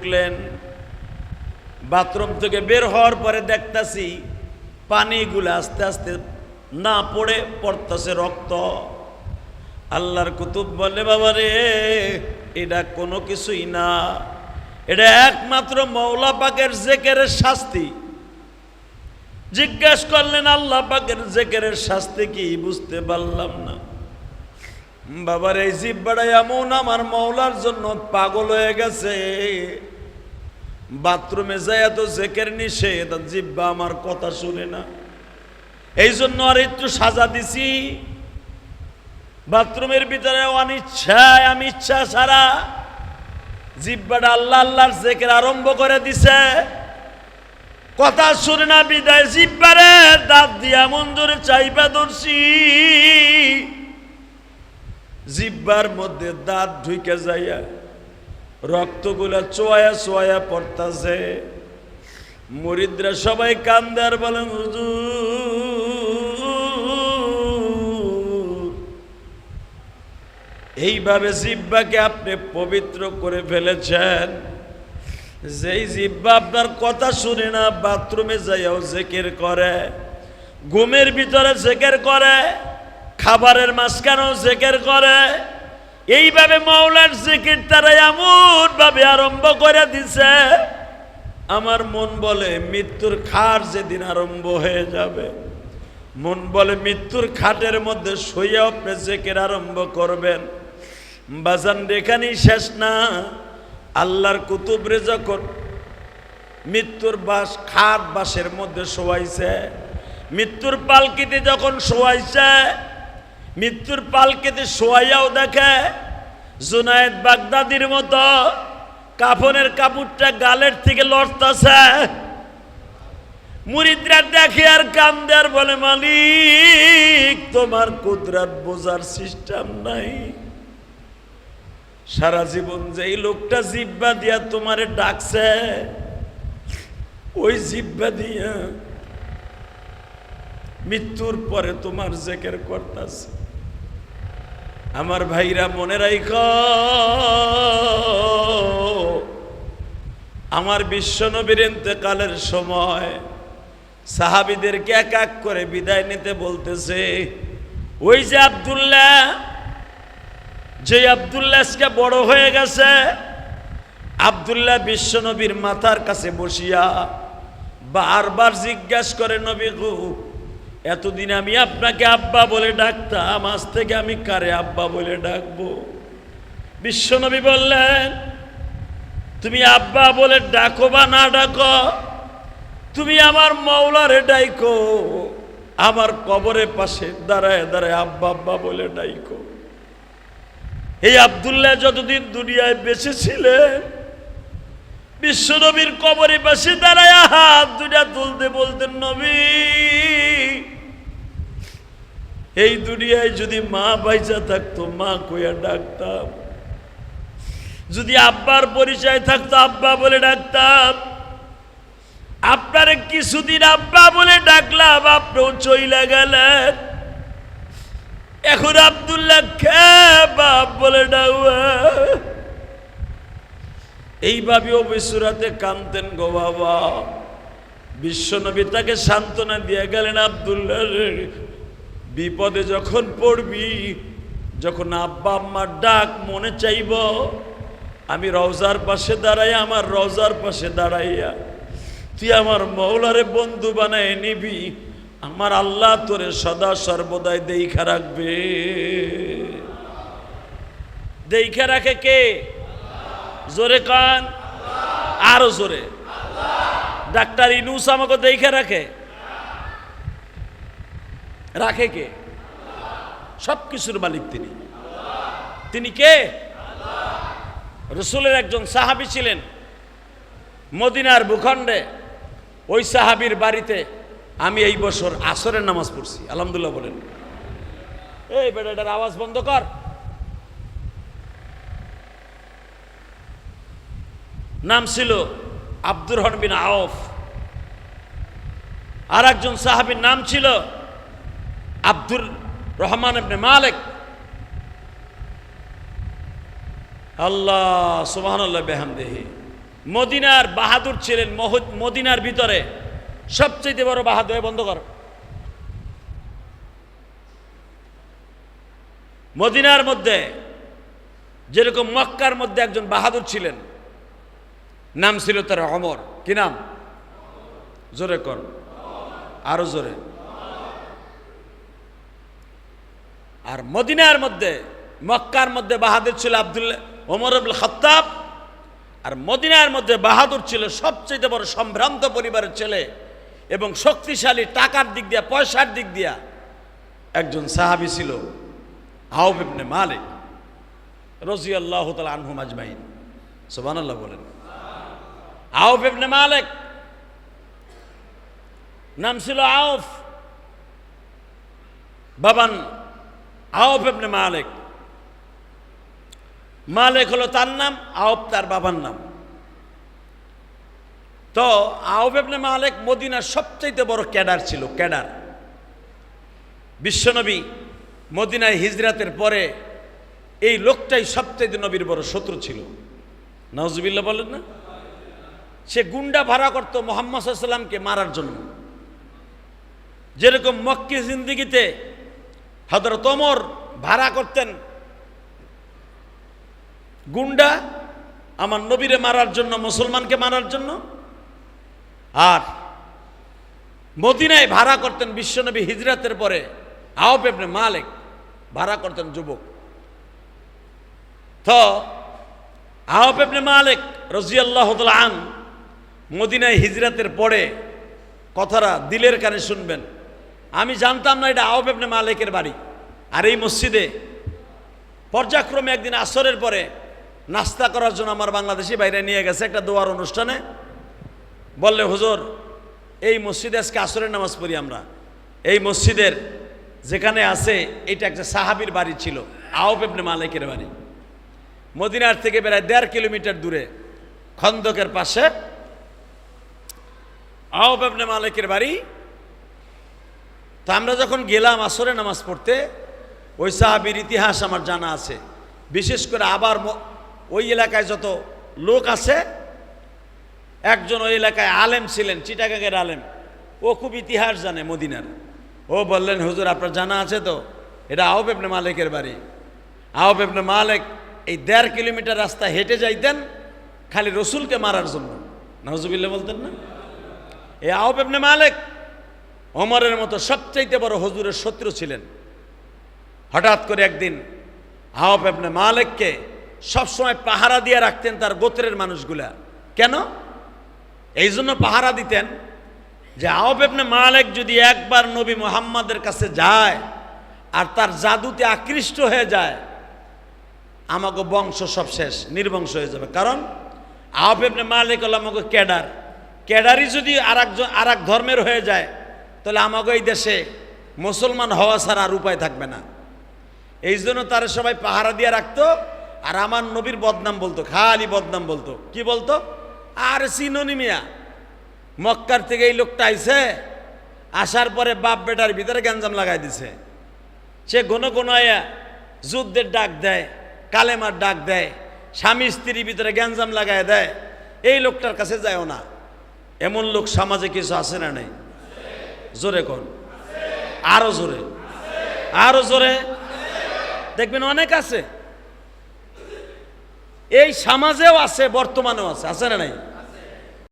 ঢুকলেন। বাথরুম থেকে বের হওয়ার পরে দেখতাছি পানিগুলো আস্তে আস্তে না পড়ে পড়তেছে রক্ত। আল্লাহর কুতুব বলে বাবা রে, এটা কোনো কিছুই না। এটা একমাত্র মৌলা পাকের জেকেরের শাস্তি। জিজ্ঞেস করলেন, আল্লাহ পাকের জেকেরের শাস্তি কি? বুঝতে পারলাম না। বাবার এই জিব্বাটা এমন আমার মৌলার জন্য পাগল হয়ে গেছে। বাথরুমে যায় এত জেকের নিষেধ, জিব্বা আমার কথা শুনে না। এই জন্য আর একটু সাজা দিছি। বাথরুমের ভিতরে অনিচ্ছায়, আমি ইচ্ছা ছাড়া জিব্বাটা আল্লাহ আল্লাহর জেকের আরম্ভ করে দিছে। কথা শুনে না, বিদায় জিব্বারে দাঁত দিয়া মঞ্জুরে চাইবা ধরছি। জিব্বার মধ্যে দাঁত ঢুকে যাইয়া রক্তগুলা চোয়া চোয়া পড়তাছে। মরিদরা সবাই কান্দার বলেন এইভাবে জিব্বাকে আপনি পবিত্র করে ফেলেছেন। যেই জিব্বা আপনার কথা শুনে না, বাথরুমে যাইয়াও জেকের করে, ঘুমের ভিতরে জেকের করে, খাবারের মাঝখানেও জেকের করে এইভাবে মৌলার জিকির তারা এমন ভাবে আরম্ভ করে দিছে, আমার মন বলে মৃত্যুর খাট যেদিন আরম্ভ হয়ে যাবে। মন বলে মৃত্যুর খাটের মধ্যে শুয়ে আপনি জেকের আরম্ভ করবেন। বাজান রেখানি শেষ না, আল্লাহর কুতুবরে যখন মৃত্যুর বাস, খাট বাসের মধ্যে শোয়াইছে, মৃত্যুর পালকিতে যখন শোয়াইছে মৃত্যুর পালকিতে শোয়াইয়াও দেখে, জুনায়েদ বাগদাদির মতো কাফনের কাপড়টা গালের থেকে লড়তাছে। মুরিদরা দেখে আর কান্দে আর বলে, মালিক, তোমার কুদরাত বোঝার সিস্টেম নাই। সারা জীবন যে এই লোকটা জিব্বা দিয়া তোমারে ডাকছে, ওই জিব্বা দিয়া মৃত্যুর পরে তোমার জেকের করতাছে আমার ভাইরা মনে রাইখ, আমার বিশ্বনবীর ইন্তেকালের সময় সাহাবিদেরকে এক এক করে বিদায় নিতে বলতেছে, ওই যে আবদুল্লাহ যে আবদুল্লাহ আজকে বড় হয়ে গেছে, আবদুল্লাহ বিশ্বনবীর মাথার কাছে বসিয়া বারবার জিজ্ঞাসা করে, নবী গো এতদিন আমি আপনাকে আব্বা বলে ডাকতাম, আজ থেকে আমি কারে আব্বা বলে ডাকবো? বিশ্বনবী বললেন, তুমি আব্বা বলে ডাকো বা না ডাকো? তুমি আমার মৌলারে ডাইকো, আমার কবরের পাশে দাঁড়ায় দাঁড়ায় আব্বা আব্বা বলে ডাইকো। এই আবদুল্লাহ যতদিন দুনিয়ায় বেঁচে ছিলেন বিশ্বনবীর কবরে পাশে দাঁড়ায় হাত দুটা তুলতে বলতেন, নবী এই দুনিয়ায় যদি মা বাইচা থাকতো, মা কইয়া ডাকতাম। যদি আব্বার পরিচয় থাকতো, আব্বা বলে ডাকতাম। আপনার কিছুদিন আব্বা বলে ডাকলাম, আপনিও চইলা গেলেন। এখন আবদুল্লাহ খে বাপ বলে ডাউয়া এইভাবে অবিসুরাতে কানতেন গো বাবা। বিশ্বনবী তাকে সান্ত্বনা দিয়ে গেলেন, আবদুল্লাহ বিপদে যখন পড়বি, যখন আব্বা আম্মার ডাক মনে চাইব, আমি রওজার পাশে দাঁড়াই, আমার রওজার পাশে দাঁড়াইয়া তুই আমার মৌলারে বন্ধু বানায় নিবি, আমার আল্লাহ তোরে সদা সর্বদাই দেইখা রাখবে। দেইখা রাখে কে? জোরে কান। আরও জোরে। ডাক্তার ইনুস আমাকে দেখে রাখে। রাখে কে? সব কিছুর মালিক তিনি। তিনি কে? রসুলের একজন সাহাবি ছিলেন মদিনার ভূখণ্ডে। ওই সাহাবির বাড়িতে আমি এই বছর আসরের নামাজ পড়ছি, আলহামদুলিল্লাহ বলেন। এই বেটাটার আওয়াজ বন্ধ কর। নাম ছিল আব্দুর রহমান বিন আওফ। আর একজন সাহাবির নাম ছিল আব্দুর রহমান ইবনে মালিক। আল্লাহ, সুবহানাল্লাহ, বেহামদেহি। মদিনার বাহাদুর ছিলেন মদিনার ভিতরে। সবচেয়ে বড় বাহাদুর বন্ধ কর। মদিনার মধ্যে, যেরকম মক্কার মধ্যে একজন বাহাদুর ছিলেন, নাম ছিল তার অমর। কি নাম? জোরে কর। আরও জোরে। আর মদিনার মধ্যে, মক্কার মধ্যে বাহাদুর ছিল আবদুল্লাহ, ওমর আব্দুল খত্তাব। আর মদিনার মধ্যে বাহাদুর ছিল সবচেয়ে বড় সম্ভ্রান্ত পরিবারের ছেলে এবং শক্তিশালী টাকার দিক দিয়া, পয়সার দিক দিয়া একজন সাহাবি ছিল আউব ইবনে মালিক রজি আল্লাহ তালা আনহুম আজমাইন। সোবান আল্লাহ বলেন। আউফ ইবনে মালিক, নাম ছিল আউফ। বাবান আউফ ইবনে মালিক। মালিক হলো তার নাম আউফ তার বাবার নাম। তো আউফ ইবনে মালিক মদিনার সবচাইতে বড় ক্যাডার ছিল, ক্যাডার। বিশ্বনবী মদিনায় হিজরাতের পরে এই লোকটাই সবচাইতে নবীর বড় শত্রু ছিল। নজবিল্লা বলেন না? সে গুন্ডা ভাড়া করত মোহাম্মদ সাল্লামকে মারার জন্য। যেরকম মক্কি জিন্দিগিতে হজরত ওমর ভাড়া করতেন। গুন্ডা আমার নবীরে মারার জন্য, মুসলমানকে মারার জন্য। আর মদিনায় ভাড়া করতেন বিশ্বনবী হিজরাতের পরে আওপ এমনি মালিক ভাড়া করতেন যুবক। তো আওপ এমনি মালিক রজিয়াল্লাহ আন মদিনায় হিজরাতের পরে কথাটা দিলের কানে শুনবেন। আমি জানতাম না এটা আওপ এমনি মালিকের বাড়ি। আর এই মসজিদে পর্যায়ক্রমে একদিন আসরের পরে নাস্তা করার জন্য আমার বাংলাদেশি বাইরে নিয়ে গেছে একটা দোয়ার অনুষ্ঠানে। বললে, হুজুর, এই মসজিদে আজকে আসরের নামাজ পড়ি আমরা। এই মসজিদের যেখানে আছে, এটা একটা সাহাবির বাড়ি ছিল আওপ এবনে মালিকের বাড়ি। মদিনার থেকে প্রায় দেড় কিলোমিটার দূরে, খন্দকের পাশে আওপ এবনে মালিকের বাড়ি। তা আমরা যখন গেলাম আসরে নামাজ পড়তে, ওই সাহাবির ইতিহাস আমার জানা আছে। বিশেষ করে আবার ওই এলাকায় যত লোক আছে, একজন ওই এলাকায় আলেম ছিলেন চিটাগাঙ্গের আলেম। ও খুব ইতিহাস জানে মদিনার। ও বললেন, হুজুর, আপনার জানা আছে তো? এটা আহব এবনে মালিকের বাড়ি। আহব এবনে মালিক এই দেড় কিলোমিটার রাস্তা হেঁটে যাইতেন, খালি রসুলকে মারার জন্য। নজুবিল্লা বলতেন না। এই আহব এবনে মালিক ওমরের মতো সবচাইতে বড় হজুরের শত্রু ছিলেন। হঠাৎ করে একদিন আহব এবনে মালিককে সবসময় পাহারা দিয়ে রাখতেন তার গোত্রের মানুষগুলা। কেন? এই জন্য পাহারা দিতেন যে আওব ইবনে মালিক যদি একবার নবী মুহাম্মাদের কাছে যায় আর তার জাদুতে আকৃষ্ট হয়ে যায় আমাকে বংশ সব শেষ, নির্বংশ হয়ে যাবে। কারণ আওব ইবনে মালিক হলো আমাকে ক্যাডার। ক্যাডারই যদি আর এক ধর্মের হয়ে যায় তাহলে আমাকে এই দেশে মুসলমান হওয়া ছাড়া আর উপায় থাকবে না। এই জন্য তারা সবাই পাহারা দিয়ে রাখতো, আর আমার নবীর বদনাম বলতো, খালি বদনাম বলতো। কি বলতো? আর সিনোনিমিয়া। মক্কার থেকে এই লোকটা আইছে, আসার পরে বাপ বেটার ভিতরে গ্যাঞ্জাম লাগাই দিছে। সে ঘন ঘন যুদ্ধের ডাক দেয়, কালেমার ডাক দেয়, স্বামী স্ত্রীর ভিতরে গ্যাঞ্জাম লাগায় দেয়। এই লোকটার কাছে যায়ও না। এমন লোক সমাজে কিছু আছে না নেই? জোরে কন। আরও জোরে। আরও জোরে। দেখবেন অনেক আছে। এই সমাজেও আছে, বর্তমানেও আছে। আছে না নাই?